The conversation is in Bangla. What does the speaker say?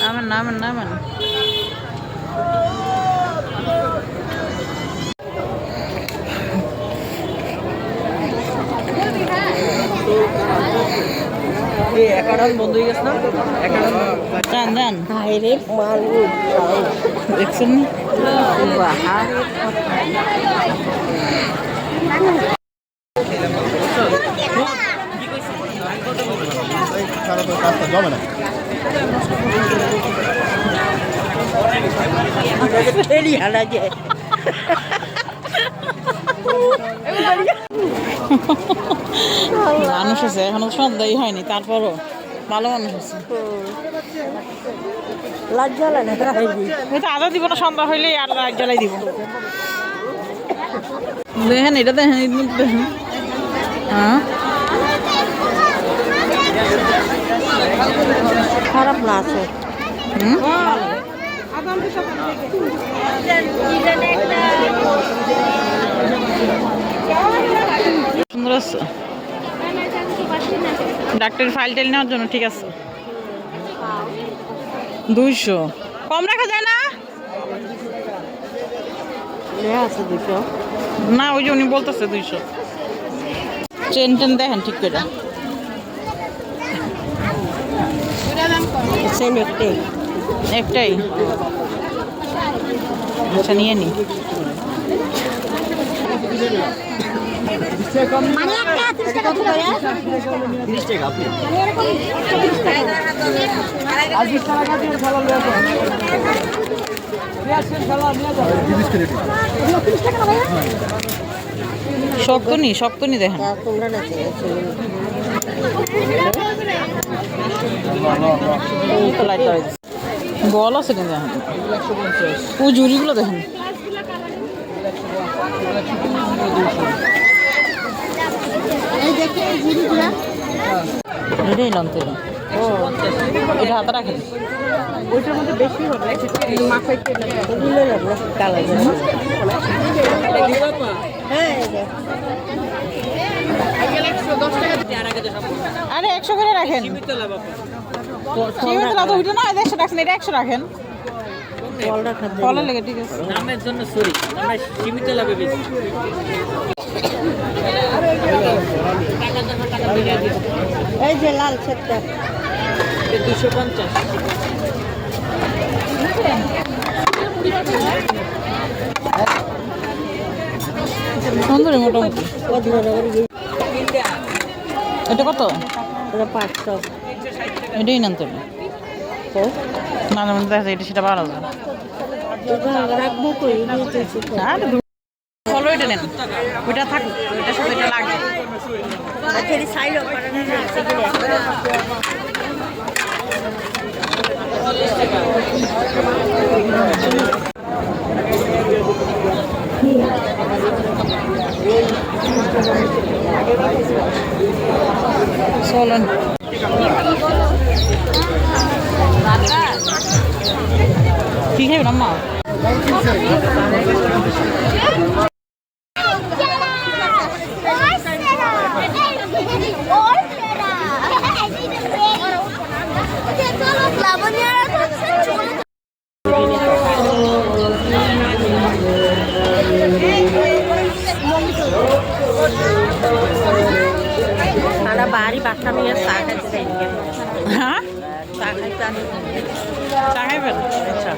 নামেন নামেন নামেন দেখছেন হারা যায় মানুষ আছে এখনও সন্ধ্যাই হয়নি তারপরও ভালো মানুষ আছে। লাগে না? আদা দিব না সন্ধ্যা হইলেই আর রাত জ্বালাই দিব। দেখেন এটা দেখেন এটা দেখেন হ্যাঁ। খারাপ না আছে। হুম? সুন্দর আছে। ডাক্তারের ফাইল টাইল নেওয়ার জন্য ঠিক আছে। দুইশো। কম রাখা যায় না? আছে দুশো না ওই যে উনি বলতেছে দুইশো। ট্রেন ট্রেন দেখেন ঠিক করে। সেন একটাই। একটাই। আচ্ছা নিয়ে নি। শক্ত নি শক্ত নি দেখেন। বল আছে কিন্তু দেখেন ও জুড়িগুলো দেখেন। এটাই ও এটা হাতে রাখেন? ওইটার মধ্যে বেশি হবে মাথায় হ্যাঁ এই যে। আরে একশো করে রাখেন? সীমিত লাভ ওইটা না একশো রাখছেন এটা একশো রাখেন। ফলের লেগে ঠিক আছে। নামের জন্য সরি আমরা সীমিত লাভে বেশি। এই যে লাল সেটটা দুশো পঞ্চাশ। সুন্দরী মোটামুটি। এটা কত? ওটা পাঁচশো। এটাই নেন তো ও। মাঝে মধ্যে দেখা এটা সেটা বারো হাজার। ফলো এটা নেন। ওইটা থাকুক ওইটার সাথে এটা লাগে। চলেন কি খাবেন আম্মা সারা বাড়ি বাচ্চা নিয়ে চা খাইতে যাই হ্যাঁ? চা খাইতে চা খাইবেন? আচ্ছা।